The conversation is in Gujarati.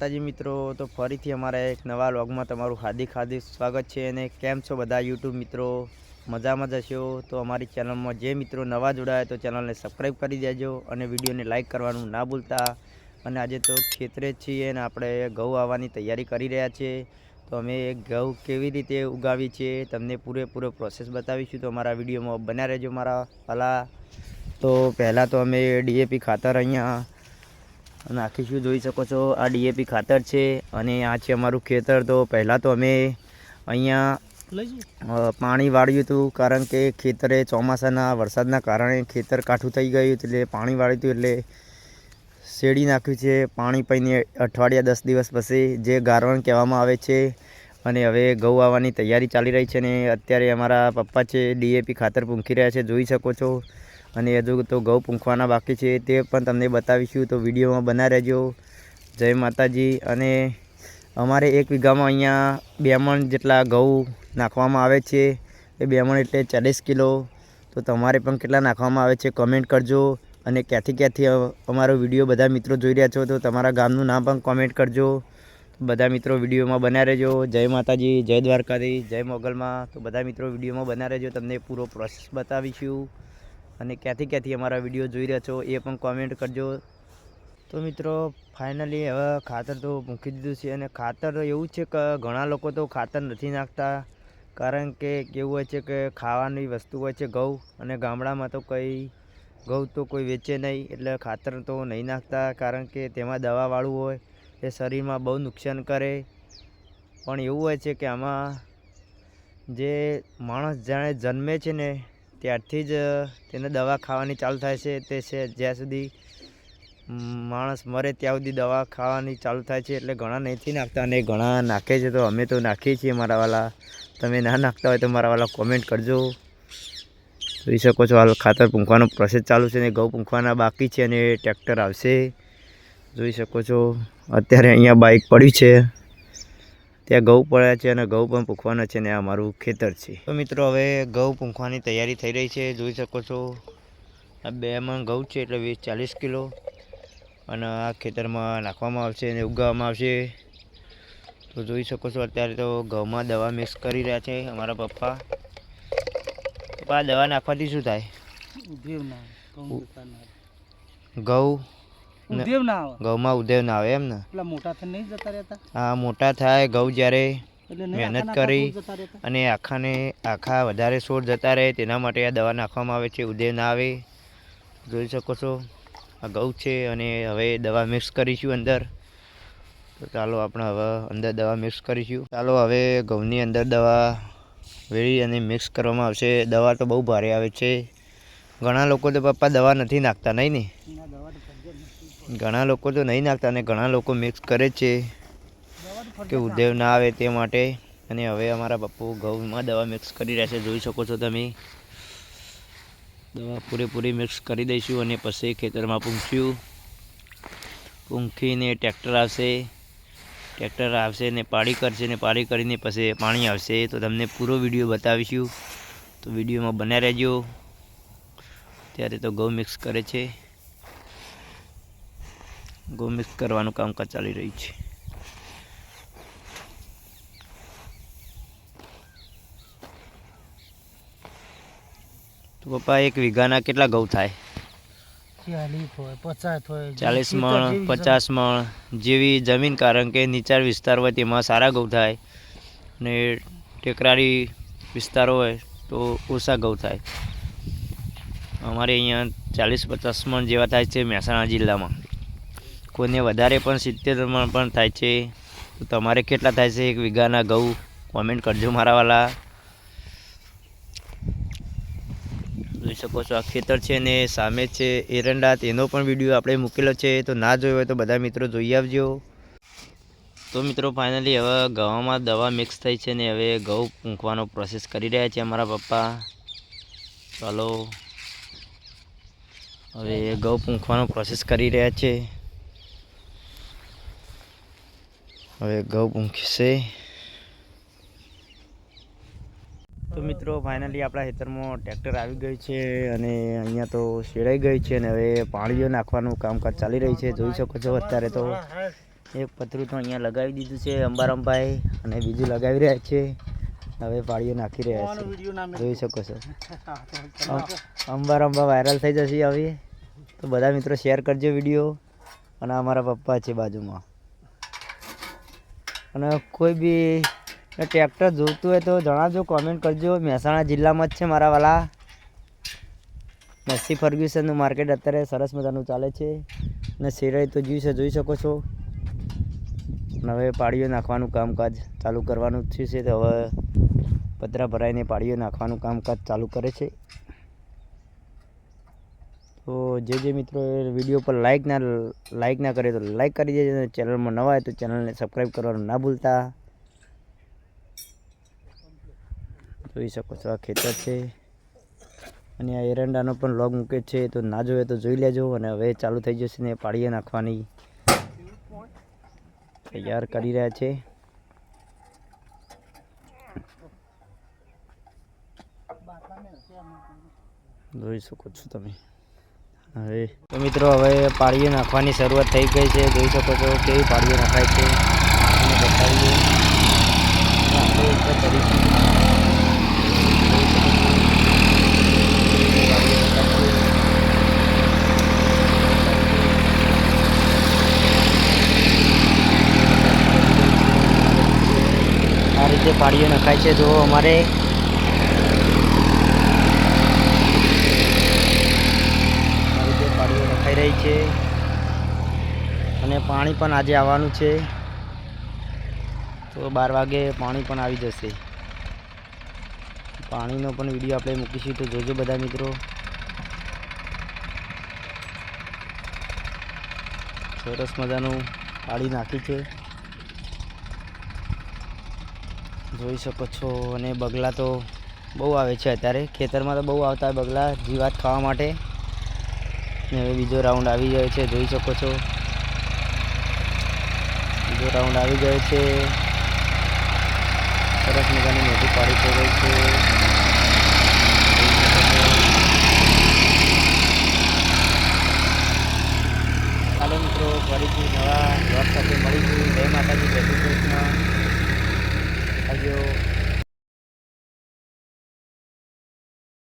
માતાજી મિત્રો, તો ફરીથી અમારા એક નવા વ્લોગમાં તમારું હાર્દિક હાર્દિક સ્વાગત છે અને કેમ છો બધા યુટ્યુબ મિત્રો? મજામાં જશો તો અમારી ચેનલમાં જે મિત્રો નવા જોડાયા તો ચેનલને સબસ્ક્રાઈબ કરી દેજો અને વિડીયોને લાઇક કરવાનું ના ભૂલતા. અને આજે તો ખેતરે છીએ અને આપણે ઘઉં આવવાની તૈયારી કરી રહ્યા છીએ. તો અમે ઘઉં કેવી રીતે ઉગાવી છે તમને પૂરેપૂરો પ્રોસેસ બતાવીશું. તો અમારા વિડીયોમાં બન્યા રહેજો મારા પહેલાં તો પહેલાં તો અમે ડીએપી ખાતર અહીંયા નાખીશું જોઈ શકો છો? આ ડીએપી ખાતર છે અને આ છે અમારું ખેતર. તો પહેલાં તો અમે અહીંયા પાણી વાળ્યું હતું કારણ કે ખેતરે ચોમાસાના વરસાદના કારણે ખેતર કાઠું થઈ ગયું એટલે પાણી વાળ્યું હતું એટલે શેડી નાખ્યું છે. પાણી પીને અઠવાડિયા દસ દિવસ પછી જે ગારવણ કહેવામાં આવે છે અને હવે ઘઉં આવવાની તૈયારી ચાલી રહી છે અને અત્યારે અમારા પપ્પા છે ડીએપી ખાતર પૂંખી રહ્યા છે. જોઈ શકો છો. અને હજુ તો ઘઉં પૂંખવાના બાકી છે તે પણ તમને બતાવીશું. તો વિડીયોમાં બના રહેજો. જય માતાજી. અને અમારે એક વીઘામાં અહીંયા બે મણ જેટલા ઘઉં નાખવામાં આવે છે. એ બે મણ એટલે ચાલીસ કિલો. તો તમારે પણ કેટલા નાખવામાં આવે છે કમેન્ટ કરજો. અને ક્યાંથી ક્યાંથી અમારો વીડિયો બધા મિત્રો જોઈ રહ્યા છો તો તમારા ગામનું નામ પણ કોમેન્ટ કરજો. બધા મિત્રો વિડીયોમાં બના રહેજો. જય માતાજી, જય દ્વારકાધી જય મોગલમાં. તો બધા મિત્રો વિડીયોમાં બના રહેજો. તમને પૂરો પ્રોસેસ બતાવીશું. અને ક્યાંથી ક્યાંથી અમારા વીડિયો જોઈ રહ્યા છો એ પણ કોમેન્ટ કરજો. તો મિત્રો ફાઇનલી હવે ખાતર તો મૂકી દીધું છે અને ખાતર એવું છે કે ઘણા લોકો તો ખાતર નથી નાખતા, કારણ કે કેવું હોય છે કે ખાવાની વસ્તુ હોય છે ઘઉં અને ગામડામાં તો કંઈ ઘઉં તો કોઈ વેચે નહીં, એટલે ખાતર તો નહીં નાખતા, કારણ કે તેમાં દવાવાળું હોય, એ શરીરમાં બહુ નુકસાન કરે. પણ એવું હોય છે કે આમાં જે માણસ જાણે જન્મે છે ને ત્યારથી જ તેને દવા ખાવાની ચાલુ થાય છે. તે છે જ્યાં સુધી માણસ મરે ત્યાં સુધી દવા ખાવાની ચાલુ થાય છે. એટલે ઘણા નથી નાખતા અને ઘણા નાખે છે તો અમે તો નાખીએ છીએ મારાવાલા. તમે ના નાખતા હોય તો મારાવાલા કોમેન્ટ કરજો. જોઈ શકો છો, હાલ ખાતર પૂંખવાનો પ્રોસેસ ચાલુ છે અને ઘઉં પૂંખવાના બાકી છે અને ટ્રેક્ટર આવશે. જોઈ શકો છો, અત્યારે અહીંયા બાઇક પડ્યું છે. ત્યાં ઘઉં પડ્યા છે અને ઘઉં પણ પૂંખવાના છે ને આ મારું ખેતર છે. તો મિત્રો હવે ઘઉં પૂંખવાની તૈયારી થઈ રહી છે જોઈ શકો છો. આ બે મણ ઘઉં છે એટલે વીસ ચાલીસ કિલો. અને આ ખેતરમાં નાખવામાં આવશે અને ઉગાવવામાં આવશે. તો જોઈ શકો છો અત્યારે તો ઘઉંમાં દવા મિક્સ કરી રહ્યા છે અમારા પપ્પા. પપ્પા આ દવા નાખવાથી શું થાય? ઘઉં વિસ્તાર ના આવે. ઘઉંમાં ઉદેવ ના આવે એમ ને? એટલે મોટા થઈને નહીં જતા રહેતા? હા મોટા થાય ઘઉં જ્યારે મહેનત કરી. અને આખાને આખા વધારે છોડ જતા રહે તેના માટે આ દવા નાખવામાં આવે છે ઉદેવ ના આવે. જોઈ શકો છો આ ઘઉં છે અને હવે દવા મિક્સ કરીશું અંદર. તો ચાલો આપણે હવે અંદર દવા મિક્સ કરીશું. ચાલો હવે ઘઉંની અંદર દવા વેળી અને મિક્સ કરવામાં આવશે. દવા તો બહુ ભારે આવે છે. ઘણા લોકો તો પપ્પા દવા નથી નાખતા નહીં ને ના દવા તો ફરજિયાત નથી. ઘણા લોકો તો નહીં નાખતા અને ઘણા લોકો મિક્સ કરે છે કે ઉદ્દેવ ના આવે તે માટે. અને હવે અમારા પપ્પુ ઘઉંમાં દવા મિક્સ કરી રહ્યા છે. જોઈ શકો છો તમે. દવા પૂરેપૂરી મિક્સ કરી દઈશું અને પછી ખેતરમાં પૂંખ્યું પૂંખીને ટ્રેક્ટર આવશે. ટ્રેક્ટર આવશે ને પાળી કરશે ને પાળી કરીને પછી પાણી આવશે. તો તમને પૂરો વીડિયો બતાવીશું. તો વિડીયોમાં બન્યા રહેજો. ત્યારે તો ઘઉં મિક્સ કરે છે. ઘઉં કરવાનું કામકાજ ચાલી રહ્યું છે. તો પપ્પા એક વીઘાના કેટલા ઘઉં થાય? ચાલીસ મણ પચાસ મણ જેવી જમીન કારણ કે નીચાણ વિસ્તાર હોય તેમાં સારા ઘઉં થાય ને ટેકરાળી વિસ્તાર હોય તો ઓછા ઘઉં થાય. અમારે અહીંયા ચાલીસ પચાસ મણ જેવા થાય છે મહેસાણા જિલ્લામાં. કોઈને વધારે પણ સિત્તેર પણ થાય છે. તો તમારે કેટલા થાય છે એક વીઘાના ઘઉં? કોમેન્ટ કરજો મારા વાલા. જોઈ શકો છો, આ ખેતર છે ને સામે છે, એરંડા. તેનો પણ વીડિયો આપણે મૂકેલો છે. તો ના જોયો હોય તો બધા મિત્રો જોઈ આવજો. તો મિત્રો ફાઇનલી હવે ઘઉંમાં દવા મિક્સ થઈ છે ને હવે ઘઉં પૂંખવાનો પ્રોસેસ કરી રહ્યા છે અમારા પપ્પા. ચાલો. હવે ઘઉં પૂંખવાનો પ્રોસેસ કરી રહ્યા છે. હવે ઘઉં પૂંખશે તો મિત્રો ફાઇનલી આપણા ખેતરમાં ટ્રેક્ટર આવી ગયું છે અને અહીંયા તો શેડાઈ ગઈ છે અને હવે પાણીઓ નાખવાનું કામકાજ ચાલી રહ્યું છે. જોઈ શકો છો અત્યારે તો એક પતરું તો અહીંયા લગાવી દીધું છે અંબારામભાઈ અને બીજું લગાવી રહ્યા છે. હવે પાળીઓ નાખી રહ્યા છે. જોઈ શકો છો. હા, અંબાર અંબા વાયરલ થઈ જશે હવે તો બધા મિત્રો શેર કરજો વીડિયો અને અમારા પપ્પા છે બાજુમાં. અને કોઈ બી ટ્રેક્ટર જોતું હોય તો જણાવજો કોમેન્ટ કરજો. મહેસાણા જિલ્લામાં જ છે મારા વાલા. મેસી ફર્ગ્યુસનનું માર્કેટ અત્યારે સરસ મજાનું ચાલે છે. અને સિરાઈ તો જોઈ જોઈ શકો છો. અને હવે પાળીઓ નાખવાનું કામકાજ ચાલુ કરવાનું થયું છે. તો હવે પતરા ભરાઈને પાળીઓ નાખવાનું કામકાજ ચાલુ કરે છે. તો જે જે મિત્રો વીડિયો પર લાઈક ના લાઈક ના કરે તો લાઈક કરી દેજો. અને ચેનલમાં નવા હોય તો ચેનલને સબસ્ક્રાઈબ કરવાનું ના ભૂલતા. જોઈ શકો છો આ ખેતર છે. અને આ એરંડાનો પણ લોગ મૂકે છે. તો ના જોવે તો જોઈ લેજો. અને હવે ચાલુ થઈ જશે ને પાળીએ નાખવાની. તૈયાર કરી રહ્યા છે. જોઈ શકો છો તમે. હવે તો મિત્રો હવે પાળીઓ નાખવાની શરૂઆત થઈ ગઈ છે. જોઈ શકો છો કેવી પાળીઓ નાખાય છે. આ રીતે પાળીઓ નખાય છે. જો અમારે આ રીતે પાળીઓ નખાઈ રહી છે. અને પાણી પણ આજે આવવાનું છે. તો બાર વાગે પાણી પણ આવી જશે. પાણીનો પણ વીડિયો આપણે મૂકીશું. તો જોજો બધા મિત્રો. સરસ મજાનું પાળી નાખી છે. જોઈ શકો છો. અને બગલા તો બહુ આવે છે અત્યારે. ખેતરમાં તો બહુ આવતા બગલા જીવાત ખાવા માટે. ને હવે બીજો રાઉન્ડ આવી ગયો છે, જોઈ શકો છો બીજો રાઉન્ડ આવી ગયો છે સરસ મજાની મોટી પાડી થઈ ગઈ છે.